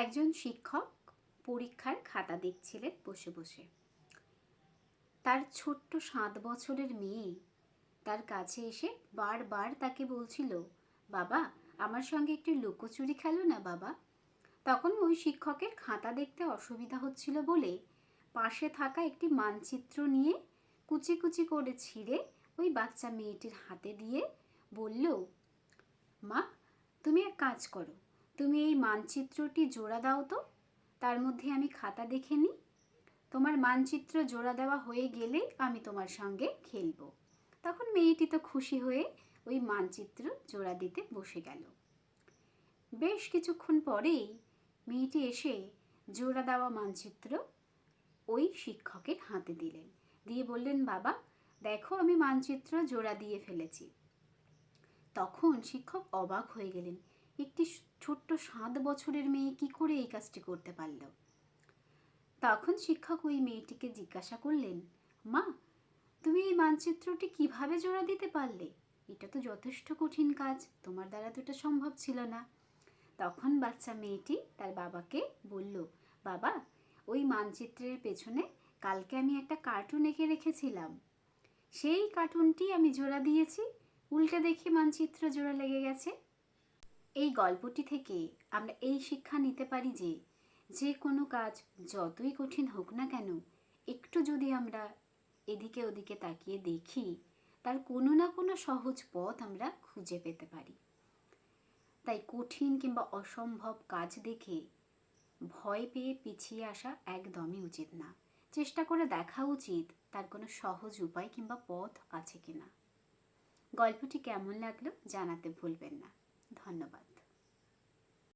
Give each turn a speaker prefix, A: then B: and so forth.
A: একজন শিক্ষক পরীক্ষার খাতা দেখছিলেন বসে বসে। তার ছোট্ট সাত বছরের মেয়ে তার কাছে এসে বারবার তাকে বলছিল, বাবা, আমার সঙ্গে একটু লুকোচুরি খেলো না বাবা। তখন ওই শিক্ষকের খাতা দেখতে অসুবিধা হচ্ছিল বলে পাশে থাকা একটি মানচিত্র নিয়ে কুচি কুচি করে ছিঁড়ে ওই বাচ্চা মেয়েটির হাতে দিয়ে বলল, মা, তুমি এক কাজ করো তুমি এই মানচিত্রটি জোড়া দাও তো। তার মধ্যে আমি খাতা দেখে নিই। তোমার মানচিত্র জোড়া দেওয়া হয়ে গেলে আমি তোমার সঙ্গে খেলব। তখন মেয়েটি তো খুশি হয়ে ওই মানচিত্র জোড়া দিতে বসে গেল। বেশ কিছুক্ষণ পরেই মেয়েটি এসে জোড়া দেওয়া মানচিত্র ওই শিক্ষকের হাতে দিলেন। দিয়ে বললেন, বাবা, দেখো আমি মানচিত্র জোড়া দিয়ে ফেলেছি। তখন শিক্ষক অবাক হয়ে গেলেন। একটি ছোট্ট সাত বছরের মেয়ে কি করে এই কাজটি করতে পারল? তখন শিক্ষক ওই মেয়েটিকে জিজ্ঞাসা করলেন, মা, তুমি এই মানচিত্রটি কীভাবে জোড়া দিতে পারলে? এটা তো যথেষ্ট কঠিন কাজ, তোমার দ্বারা তো এটা সম্ভব ছিল না। তখন বাচ্চা মেয়েটি তার বাবাকে বলল, বাবা, ওই মানচিত্রের পেছনে কালকে আমি একটা কার্টুন এঁকে রেখেছিলাম। সেই কার্টুনটি আমি জোড়া দিয়েছি, উল্টে দেখি মানচিত্র জোড়া লেগে গেছে। এই গল্পটি থেকে আমরা এই শিক্ষা নিতে পারি যে যে কোনো কাজ যতই কঠিন হোক না কেন, একটু যদি আমরা এদিকে ওদিকে তাকিয়ে দেখি, তার কোনো না কোনো সহজ পথ আমরা খুঁজে পেতে পারি। তাই কঠিন কিংবা অসম্ভব কাজ দেখে ভয় পেয়ে পিছিয়ে আসা একদমই উচিত না। চেষ্টা করে দেখা উচিত তার কোনো সহজ উপায় কিংবা পথ আছে কিনা। গল্পটি কেমন লাগল জানাতে ভুলবেন না। ধন্যবাদ।